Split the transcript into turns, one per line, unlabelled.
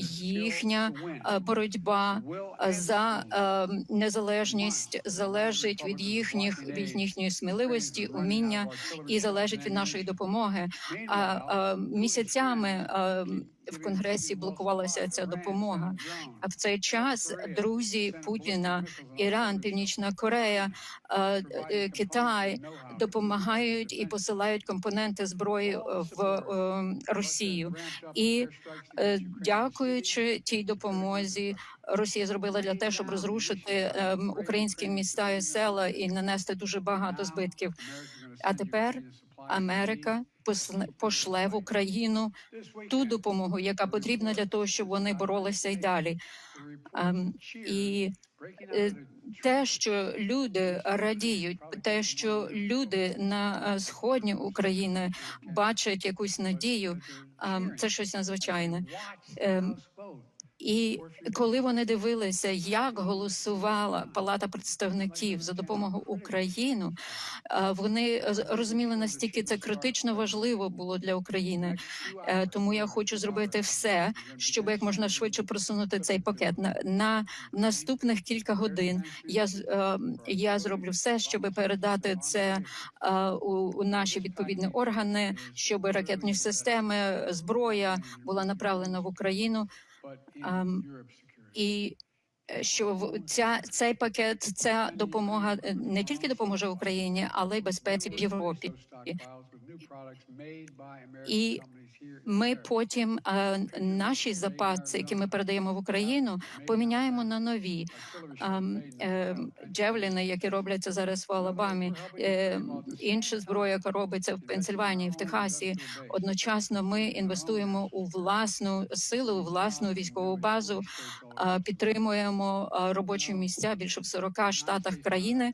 їхня е, боротьба е, за е, незалежність залежить від їхніх від їхньої сміливості, уміння і залежить від нашої допомоги. А місяцями в конгресі блокувалася ця допомога. А в цей час друзі Путіна, Іран, Північна Корея, е, е, Китай допомагають і посилають компоненти зброї е, в Росію. І дякуючи тій допомозі, Росія зробила для те, щоб розрушити е, українські міста і села і нанести дуже багато збитків. А тепер Америка пошле в Україну ту допомогу, яка потрібна для того, щоб вони боролися й далі. Ем, і е, те, що люди радіють, те, що люди на е, сходні України бачать якусь надію, ем, це щось надзвичайне. І коли вони дивилися, як голосувала Палата представників за допомогу Україну, е, вони розуміли настільки це критично важливо було для України. Е, Тому я хочу зробити все, щоб як можна швидше просунути цей пакет на, на наступних кілька годин. Я е, я зроблю все, щоб передати це у, у наші відповідні органи, щоб ракетні системи, зброя була направлена в Україну. um, i що в- ця цей пакет, ця допомога е, не тільки допоможе Україні, але й безпеці в Європі. І Ми потім е, наші запаси, які ми передаємо в Україну, поміняємо на нові ем, е, джевліни, які робляться зараз в Алабамі, е, інша зброя, яка робиться в Пенсильванії, в Техасі. Одночасно ми інвестуємо у власну силу, у власну військову базу, е, підтримуємо е, робочі місця більше в 40 штатах країни.